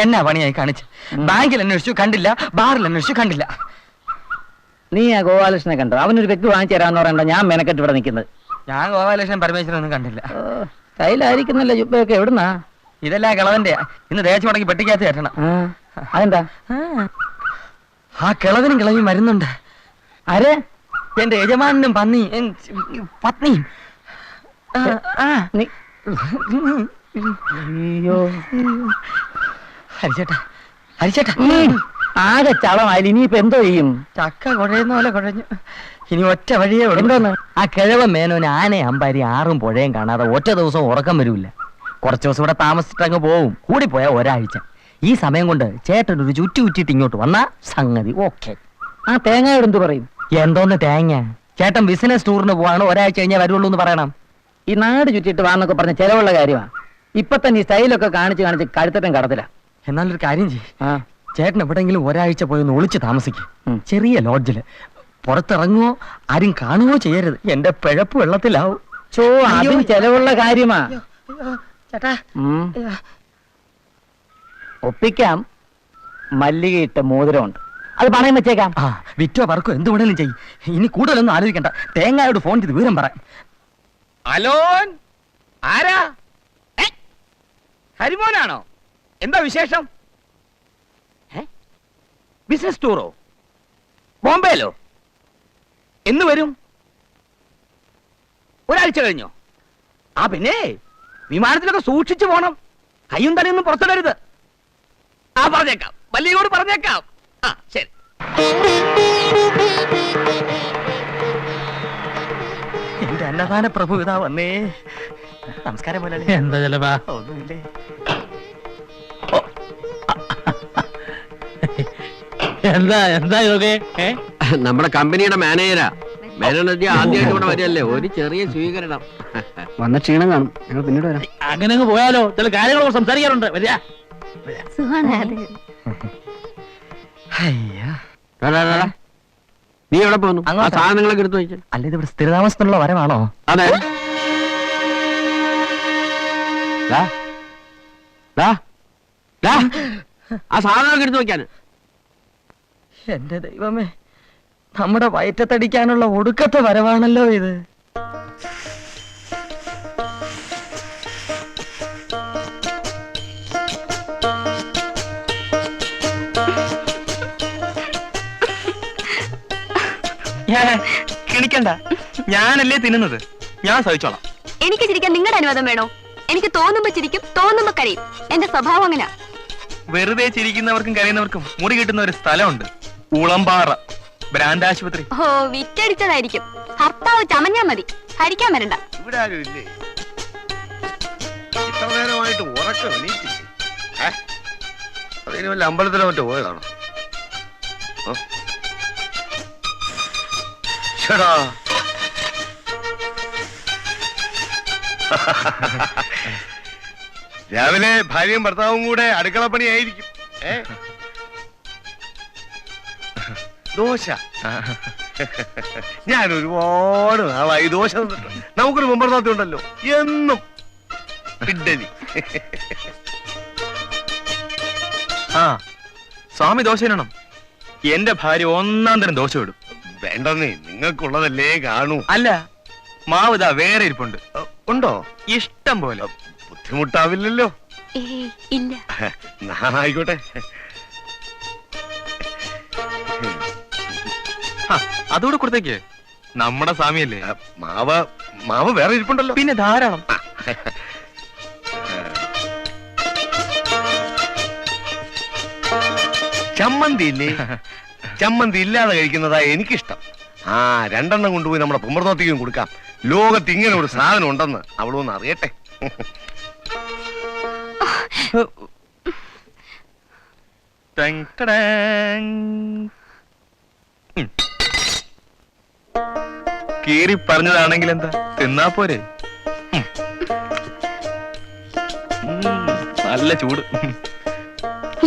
എന്നാ പണിയായി കാണിച്ച്? ബാങ്കിൽ അന്വേഷിച്ചു കണ്ടില്ല. ബാറിൽ അന്വേഷിച്ചു കണ്ടില്ല. നീ ആ ഗോപാലകൃഷ്ണനെ കണ്ടോ? അവനൊരു വ്യക്തി വാങ്ങിച്ചു തരാന്ന് പറയണ്ട ഞാൻ മെനക്കെട്ട് ഇവിടെ നിൽക്കുന്നത്. ഞാൻ ഗോപാലകൃഷ്ണൻ പരമേശ്വരൻ ഒന്നും കണ്ടില്ല. കയ്യിലായിരിക്കുന്നല്ലോ ജുബയൊക്കെ എവിടുന്നാ? ഇതെല്ലാം കിളവന്റെ. ഇന്ന് ദേശം മുടക്കി പെട്ടിക്കകത്ത് കയറ്റണം. ആ, അതെന്താ? ആ കിളവനും കിളവി മരുന്നുണ്ട്. ആരെ? എന്റെ യജമാനും പന്നി എൻ- പത്നിയും. ആ, ആ. നീ അയ്യോ. ഹരിച്ചേട്ടാ ഹരിച്ചേട്ടാ. ഉം. ആകെ ചളമായാലും ഇനിയിപ്പോ എന്തോ ചെയ്യും? ചക്ക കുഴയുന്ന പോലെ കുഴഞ്ഞു. ഇനി ഒറ്റ വഴിയേ ഉള്ളൂ. ആ കിഴവ മേനോന് ആനയെ അമ്പാരി ആറും പുഴയും കാണാതെ ഒറ്റ ദിവസം ഉറക്കം വരൂല്ല. കുറച്ച് ദിവസം ഇവിടെ താമസിച്ചിട്ടങ്ങ് പോവും. കൂടിപ്പോയാ ഒരാഴ്ച. ഈ സമയം കൊണ്ട് ചേട്ടൻ ഒരു ചുറ്റി ചുറ്റിട്ട് ഇങ്ങോട്ട് വന്നാ സംഗതി ഓക്കെ. ആ തേങ്ങയോട് എന്ത് പറയും? എന്തോന്ന് തേങ്ങ? ചേട്ടൻ ബിസിനസ് ടൂറിന് പോവാണ് ഒരാഴ്ച കഴിഞ്ഞാൽ വരുള്ളൂ എന്ന് പറയണം. ഈ നാട് ചുറ്റിട്ട് വാന്നൊക്കെ പറഞ്ഞ ചെലവുള്ള കാര്യമാണ് ഇപ്പൊ തന്നെ ഈ സ്റ്റൈലൊക്കെ കാണിച്ച് കാണിച്ച് കഴുത്തട്ടം കടത്തില്ല. എന്നാലൊരു കാര്യം ചെയ്യ്. ആ. ചേട്ടൻ എവിടെങ്കിലും ഒരാഴ്ച പോയി ഒന്ന് ഒളിച്ച് താമസിക്കും. ചെറിയ ലോഡ്ജിൽ. പുറത്തിറങ്ങുവോ ആരും കാണുകയോ ചെയ്യരുത്. എന്റെ പിഴപ്പ് വെള്ളത്തിലാവും. ചോ അതും ചെലവുള്ള കാര്യമാ. ചേട്ടാ. ഒപ്പിക്കാം. മല്ലികയിട്ട മോതിരമുണ്ട്. അത് പണയം വെച്ചേക്കാം. ആ വിറ്റോ പറക്കോ എന്ത് വേണേലും ചെയ്യും. ഇനി കൂടുതലൊന്നും ആലോചിക്കണ്ട. തേങ്ങായോട് ഫോൺ ചെയ്ത് വിവരം പറ അലോൻ? ആരാ? ഹരിമോനാണോ? എന്താ വിശേഷം? ബിസിനസ് ടൂറോ ബോംബെയിലോ? എന്ന് വരും? ഒരാഴ്ച കഴിഞ്ഞോ? ആ പിന്നെ വിമാനത്തിലൊക്കെ സൂക്ഷിച്ചു പോണം. കയ്യും തലയൊന്നും പുറത്തിടരുത്. ആ പറഞ്ഞേക്കാം. വല്ലിയോട് പറഞ്ഞേക്കാം. ആ ശരി. എന്റെ അന്നദാന പ്രഭു ഇതാ വന്നേ. നമസ്കാരം എന്താ ചെലവാ ഒന്നുമില്ലേ. എന്താ എന്താ ഇതൊക്കെ നമ്മുടെ കമ്പനിയുടെ മാനേജരാ. മാനേജർ. ആദ്യമായിട്ട് ഇവിടെ വരികയല്ലേ? ഒരു ചെറിയ സ്വീകരണം. വന്ന ക്ഷീണം കാണും. ഞങ്ങൾ പിന്നീട് വരാം. അങ്ങനെ അങ്ങ് പോയാലോ? ചില കാര്യങ്ങളൊക്കെ സംസാരിക്കാറുണ്ട്. വരിക. നീ എവിടെ പോന്നു? ആ. സാധനങ്ങളൊക്കെ എടുത്തു വെച്ചു അല്ല ഇത് ഇവിടെ സ്ഥിരതാമസത്തിനുള്ള വരവാണോ? അതെ. ആ സാധനങ്ങളൊക്കെ എടുത്തു വെക്കാൻ എന്റെ ദൈവമേ നമ്മുടെ വയറ്റത്തടിക്കാനുള്ള ഒടുക്കത്തെ വരവാണല്ലോ ഇത്. കിണിക്കണ്ട ഞാനല്ലേ തിന്നുന്നത്? ഞാൻ സഹിച്ചോളാം. എനിക്ക് ചിരിക്കാൻ നിങ്ങളുടെ അനുവാദം വേണോ? എനിക്ക് തോന്നുമ്പോ ചിരിക്കും തോന്നുമ്പോ കരയും. എന്റെ സ്വഭാവം അങ്ങനെ. വെറുതെ ചിരിക്കുന്നവർക്കും കരയുന്നവർക്കും മുറി കിട്ടുന്ന ഒരു സ്ഥലമുണ്ട്. ഉളമ്പാറ ബ്രാൻഡ് ആശുപത്രി ഓ വിറ്റടിച്ചതായിരിക്കും. ഭർത്താവ് ചമഞ്ഞാ മതി. ഹരിക്കാൻ വരണ്ട. ഇവിടെ ആരും ഇല്ലേ ഇത്ര നേരമായിട്ട് ഉറക്കം എണീറ്റില്ലേ? ഏ? അതിന് വല്ല അമ്പലത്തിലോ മറ്റോ പോയതാണോ? രാവിലെ ഭാര്യയും ഭർത്താവും കൂടെ അടുക്കളപ്പണി ആയിരിക്കും ഏ? ദോശ. ഞാൻ ഒരുപാട് നാളായി ദോശ നമുക്കൊരു മുമ്പർത്താത്തി ഉണ്ടല്ലോ. എന്നും ഇഡ്ഡലി. ആ സ്വാമി ദോശ ഇടണം. എന്റെ ഭാര്യ ഒന്നാം തരം ദോശ ഇടും. വേണ്ടെന്നേ നിങ്ങൾക്കുള്ളതല്ലേ കാണൂ. അല്ല മാവ് ഇതാ വേറെ ഇരിപ്പുണ്ട്. ഉണ്ടോ? ഇഷ്ടം പോലെ. ബുദ്ധിമുട്ടാവില്ലല്ലോ. ഇല്ല. എന്നാ അതുകൂടെ കൊടുത്തേക്ക്. നമ്മുടെ സ്വാമിയല്ലേ? മാവ മാവ വേറെ ഇരിപ്പുണ്ടല്ലോ. പിന്നെ ധാരാളം. ചമ്മന്തി ഇല്ലേ? ചമ്മന്തി ഇല്ലാതെ കഴിക്കുന്നതാ എനിക്കിഷ്ടം. ആ രണ്ടെണ്ണം കൊണ്ടുപോയി നമ്മുടെ പുമ്പർത്തോത്തിക്കും കൊടുക്കാം. ലോകത്ത് ഇങ്ങനെ ഒരു സാധനം ഉണ്ടെന്ന് അവളൊന്ന് അറിയട്ടെ. ടെങ് ടടേങ്. കീറി പറഞ്ഞതാണെങ്കിൽ എന്താ? തിന്നാ പോരെ? നല്ല ചൂട്.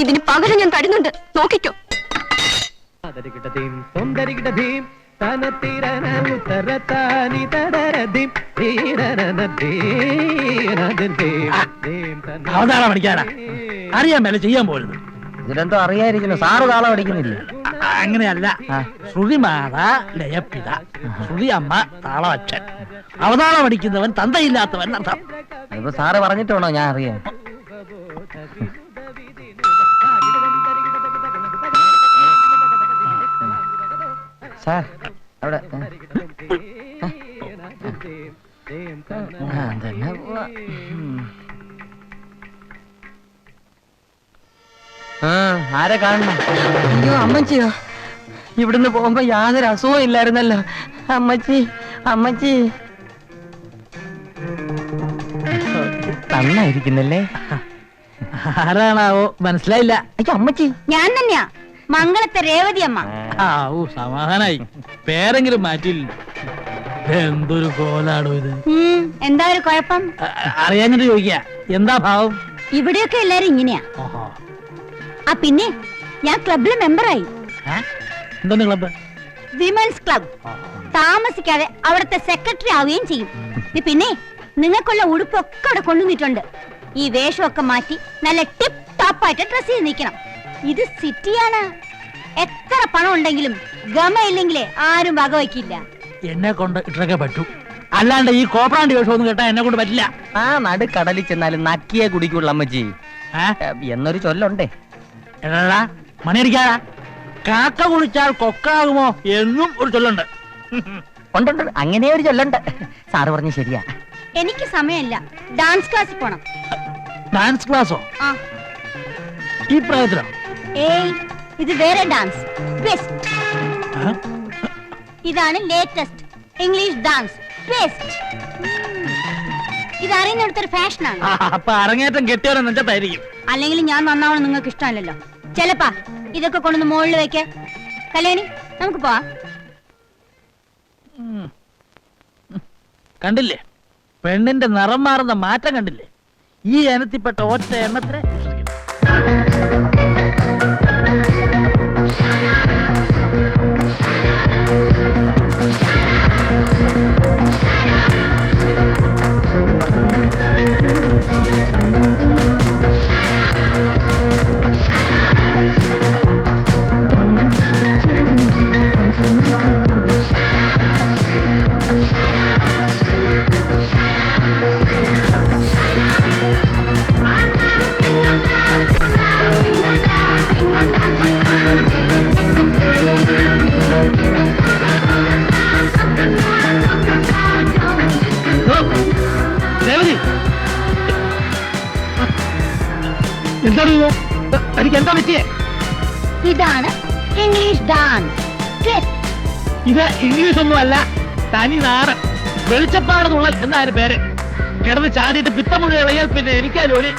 ഇതിന് പകരം ഞാൻ തരുന്നുണ്ട്. നോക്കിക്കോ. അവതാളം അറിയാൻ മേലെ ചെയ്യാൻ പോലും ഇതിലെന്തോ അറിയാതിരിക്കുന്നു. സാറ് താളം അടിക്കുന്നില്ലേ അങ്ങനെയല്ല. ശ്രുതിമാത ലയപ്പിത ശ്രുതി അമ്മ താളവച്ഛൻ അവതാളം അടിക്കുന്നവൻ തന്തയില്ലാത്തവൻ അർത്ഥം അതിപ്പോ സാറ് പറഞ്ഞിട്ട് ഞാൻ അറിയാം സാർ അവിടെ ആ, ആരെ കാണണം? അയ്യോ അമ്മച്ചിയോ. ഇവിടുന്ന് പോകുമ്പോ യാതൊരു അസുഖവും ഇല്ലായിരുന്നല്ലോ. അമ്മച്ചി അമ്മച്ചി. നന്നായിരിക്കുന്നല്ലേ ആരാണാവോ? മനസ്സിലായില്ല. അയ്യോ അമ്മച്ചി. ഞാൻ തന്നെയാ. മംഗളത്തെ രേവതി അമ്മ. ആ ഓ സമാധാനായി. പേരെങ്കിലും മാറ്റിയില്ല. എന്തൊരു കോലാണോ ഇത്. ഉം, എന്താ ഒരു കുഴപ്പം? അ- അറിയാഞ്ഞിട്ട് ചോദിക്ക എന്താ ഭാവം? ഇവിടെയൊക്കെ എല്ലാരും ഇങ്ങനെയാ. ഓഹോ ആ പിന്നെ ഞാൻ ക്ലബിലെ മെമ്പറായി? എന്തോന്ന് ക്ലബ്ബ് വിമൻസ് ക്ലബ് താമസിക്കാതെ അവിടുത്തെ സെക്രട്ടറി ആവുകയും ചെയ്യും. ഇത് പിന്നെ നിങ്ങൾക്കുള്ള ഉടുപ്പൊക്കെ അവിടെ കൊണ്ടുവന്നിട്ടുണ്ട്. ഈ വേഷമൊക്കെ മാറ്റി നല്ല ടിപ്പ് ടോപ്പായിട്ട് ഡ്രസ് ചെയ്ത് നിൽക്കണം. ഇത് സിറ്റിയാണ് എത്ര പണം ഉണ്ടെങ്കിലും ഗമ ഗമയില്ലെങ്കിലേ ആരും വകവയ്ക്കില്ല. എന്നെ കൊണ്ട് ഇട്ടൊക്കെ പറ്റൂ. അല്ലാണ്ട് ഈ കോപ്രാണ്ടി വേഷം ഒന്നും കേട്ടാ എന്നെ കൊണ്ട് പറ്റില്ല. ആ നടുക്കടലിൽ ചെന്നാലും നക്കിയെ കുടിക്കുള്ള അമ്മച്ചി. എന്നൊരു ചൊല്ലുണ്ടേ. എടാ മണിയടിക്കാടാ കാക്ക കുളിച്ചാൽ കൊക്കാകുമോ എന്നും ഒരു ചൊല്ലുണ്ട്. ഉണ്ടുണ്ട്. അങ്ങനെ ഒരു ചൊല്ലുണ്ട്. സാറ് പറഞ്ഞു ശരിയാ. എനിക്ക് സമയമില്ല. ഡാൻസ് ക്ലാസ് പോണം. ഡാൻസ് ക്ലാസ്സോ? ആ. ഈ പ്രായത്തിലോ? ഏയ് ഇത് വേറെ ഡാൻസ്. ബെസ്റ്റ് ഏ? ഇതാണ് ലേറ്റസ്റ്റ് ഇംഗ്ലീഷ് ഡാൻസ് ബെസ്റ്റ് ഇത് അറിയുന്നിടത്തൊരു ഫാഷനാണ് ആ, അപ്പൊ അരങ്ങേറ്റം കെട്ടിയവരെ നെഞ്ചത്തായിരിക്കും. അല്ലെങ്കിൽ ഞാൻ നന്നാവണം നിങ്ങൾക്ക് ഇഷ്ടമല്ലല്ലോ. ചെലപ്പാ ഇതൊക്കെ കൊണ്ടുവന്ന് മുകളിൽ വെക്ക്. കല്യാണി നമുക്ക് പോവാം. കണ്ടില്ലേ? പെണ്ണിന്റെ നിറം മാറുന്ന മാറ്റം കണ്ടില്ലേ? ഈ ഇനത്തിൽപ്പെട്ട ഒറ്റ എണ്ണത്തിനെ എന്താണ് ഇത്? എനിക്ക് എന്താ പറ്റിയേ? ഇതാണ് ഇംഗ്ലീഷ് ഡാൻസ് ഇത് ഇംഗ്ലീഷ് ഒന്നും അല്ല തനി നാറ് വെളിച്ചപ്പാട് തുള്ളൽ എന്നാണ് പേര്. കിടന്ന് ചാടിയിട്ട് പിത്തമുഴ ഇളയാൽ പിന്നെ എനിക്കാ ജോലി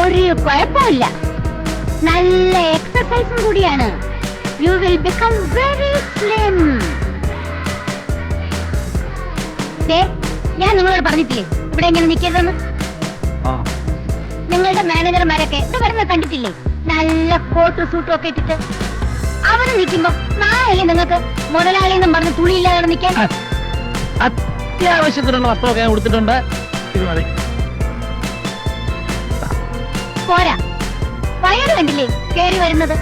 ഒരു കുഴപ്പമില്ല. നല്ല എക്സസൈസും കൂടിയാണ്. You will become very slim ഞാൻ നിങ്ങളോട് പറഞ്ഞിട്ടില്ലേ? ഇവിടെ എങ്ങനെ നിൽക്കരുതെന്ന്? നിങ്ങളുടെ മാനേജർമാരൊക്കെ ഇത് വരുന്നത് കണ്ടിട്ടില്ലേ? നല്ല കോട്ടും സൂട്ടും ഒക്കെ ഇട്ടിട്ട്. അവർ നിൽക്കുമ്പോ നാളെ നിങ്ങൾക്ക് മുതലാളി എന്നും പറഞ്ഞ് തുണിയില്ലാതെ നിൽക്കാൻ? അത്യാവശ്യത്തിനുള്ള വസ്ത്രമൊക്കെ ഞാൻ കൊടുത്തിട്ടുണ്ട് ഇത് മതി. പോരാ. വയറ് കണ്ടില്ലേ കേറി വരുന്നത്?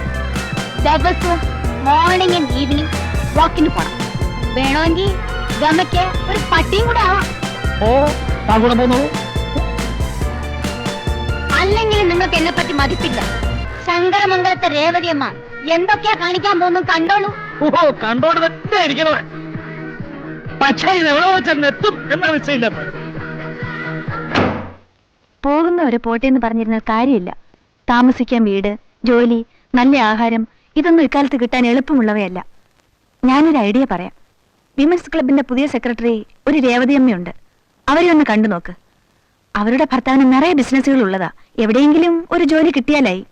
ദിവസവും മോർണിംഗ് ആൻഡ് ഈവനിങ് വാക്കിന് പോണം. വേണമെങ്കിൽ ഗമയ്ക്ക് ഒരു പട്ടിയും കൂടെ ആവാം. ഓ. താൻ കൂടെ പോന്നോളൂ അല്ലെങ്കിൽ നിങ്ങൾക്ക് എന്നെ പറ്റി മതിപ്പില്ല. ശങ്കരമംഗലത്തെ രേവതിയമ്മ എന്തൊക്കെയാ കാണിക്കാൻ പോകുന്നു കണ്ടോളൂ. ഓഹോ കണ്ടോണ്ട് തന്നെ ഇരിക്കണത് പക്ഷേ ഇത് എവിടെ വെച്ചെത്തും എന്ന നിശ്ചയില്ല. പോകുന്നവരെ പോട്ടെ എന്ന് പറഞ്ഞിരുന്ന കാര്യമില്ല. താമസിക്കാൻ വീട് ജോലി നല്ല ആഹാരം ഇതൊന്നും ഇക്കാലത്ത് കിട്ടാൻ എളുപ്പമുള്ളവയല്ല. ഞാനൊരു ഐഡിയ പറയാം. വിമൻസ് ക്ലബിന്റെ പുതിയ സെക്രട്ടറി ഒരു രേവതിയമ്മയുണ്ട് അവരെ ഒന്ന് കണ്ടു നോക്ക്. അവരുടെ ഭർത്താവിന് നിറയെ ബിസിനസ്സുകൾ ഉള്ളതാ എവിടെയെങ്കിലും ഒരു ജോലി കിട്ടിയാലായി.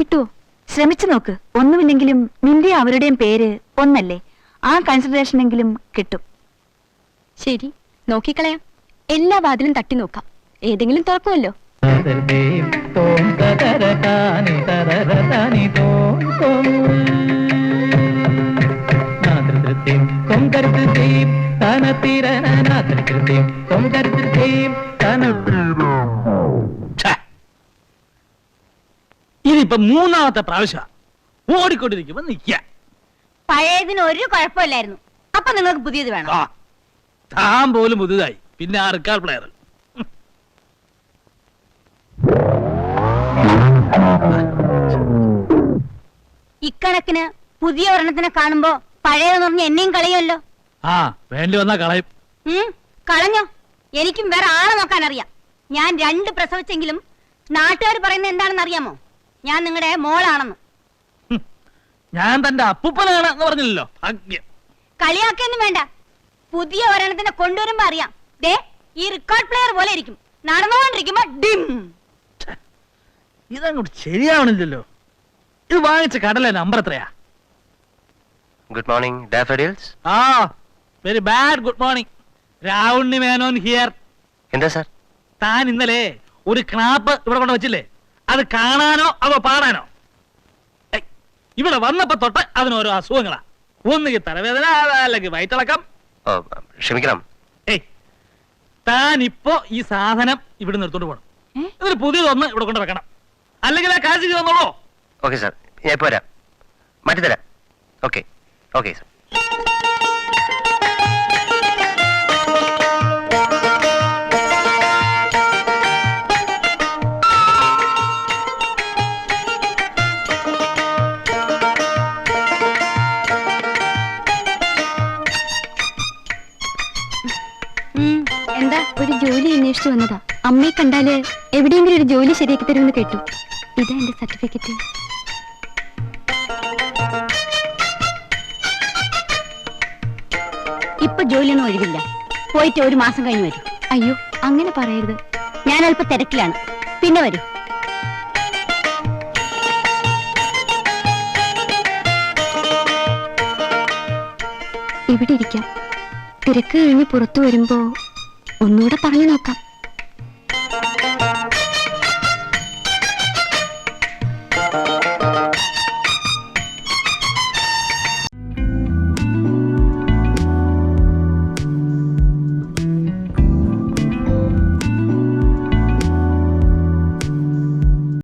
കിട്ടുവോ? ശ്രമിച്ചു നോക്ക്. ഒന്നുമില്ലെങ്കിലും നിന്റെ അവരുടെയും പേര് ഒന്നല്ലേ? ആ കൺസിഡറേഷനെങ്കിലും കിട്ടും. ശരി നോക്കിക്കളയാം. എല്ലാ വാതിലും തട്ടി നോക്കാം. ഏതെങ്കിലും തുറക്കുമല്ലോ. തീരനാഥന കൃത്യം ഓംകരതൃത്യം ഇതിപ്പോ മൂന്നാമത്തെ പ്രാവശ്യ ഓടിക്കൊണ്ടിരിക്കുമ്പോ നിക്ക പഴയതിന് ഒരു കുഴപ്പമില്ലായിരുന്നു. അപ്പൊ നിങ്ങൾക്ക് പുതിയത് വേണം. താൻ പോലും പുതുതായി പിന്നെ ആർക്കാർ പ്ലെയർ. ഇക്കണക്കിന് പുതിയ ഒരെണ്ണത്തിനെ കാണുമ്പോ പഴയതെന്ന് പറഞ്ഞ എന്നെയും കളയുമല്ലോ. ആ വേണ്ടി വന്നാ കളയും. കളഞ്ഞോ. എനിക്കും വേറെ ആളെ നോക്കാൻ അറിയാം. ഞാൻ രണ്ട് പ്രസവിച്ചെങ്കിലും നാട്ടുകാർ പറയുന്നത് എന്താണെന്ന് അറിയാമോ? ഞാൻ നിങ്ങളുടെ മോളാണെന്ന്. ഞാൻ തന്റെ അപ്പൂപ്പനാണ് എന്ന് പറഞ്ഞില്ലല്ലോ. ഭാഗ്യം. കളിയാക്കൊന്നും വേണ്ട. പുതിയ ഒരെണ്ണത്തിന്റെ കൊണ്ടുവരുമ്പോ അറിയാം. ദേ ഈ റെക്കോർഡ് പ്ലെയർ പോലെ ഇരിക്കും. നടന്നുകൊണ്ടിരിക്കുമ്പോ ഡിം. ഇതങ്ങോട്ട് ശരിയാവണില്ലല്ലോ. ഇത് വാങ്ങിച്ച കടല നമ്പർ എത്രയാ? ഗുഡ് മോർണിംഗ് ഡാഫഡിൽസ് ആ very bad good morning Ravunni Menon here എന്താ സാർ? താൻ ഇന്നലെ ഒരു ക്ലാപ്പ് ഇവിടെ കൊണ്ട് വെച്ചില്ലേ? അത് കാണാനോ അതോ പാടാനോ? ഇവിടെ വന്നപ്പോ തൊട്ട് അതിന് ഓരോ അസുഖങ്ങളാ ഒന്നുകിൽ തലവേദന അല്ലെങ്കിൽ വയറ്റിളക്കം. ഓ ക്ഷമിക്കണം. ഏയ് താൻ ഇപ്പോ ഈ സാധനം ഇവിടെ നിർത്തോണ്ട് പോകണം ഇതിന് പുതിയതൊന്ന് ഇവിടെ കൊണ്ട് വെക്കണം. അല്ലെങ്കിൽ ആ കാശ് തന്നോളൂ. ഓക്കെ സാർ ഞാൻ ഇപ്പോൾ വരാം. മാറ്റിത്തരാം. Okay okay sir. ഒരു ജോലി അന്വേഷിച്ചു വന്നതാ. അമ്മയെ കണ്ടാൽ എവിടെയെങ്കിലും ഒരു ജോലി ശരിയാക്കി തരുമെന്ന് കേട്ടു. ഇതാ എന്റെ സർട്ടിഫിക്കറ്റ്. ഇപ്പൊ ജോലിയൊന്നും ഒഴിവില്ല. പോയിട്ട് ഒരു മാസം കഴിഞ്ഞ് വരും. അയ്യോ അങ്ങനെ പറയരുത്. ഞാൻ അല്പം തിരക്കിലാണ്. പിന്നെ വരും. ഇവിടെ ഇരിക്കാം. തിരക്ക് കഴിഞ്ഞ് പുറത്തു വരുമ്പോ ഒന്നുകൂടെ പറഞ്ഞു നോക്കാം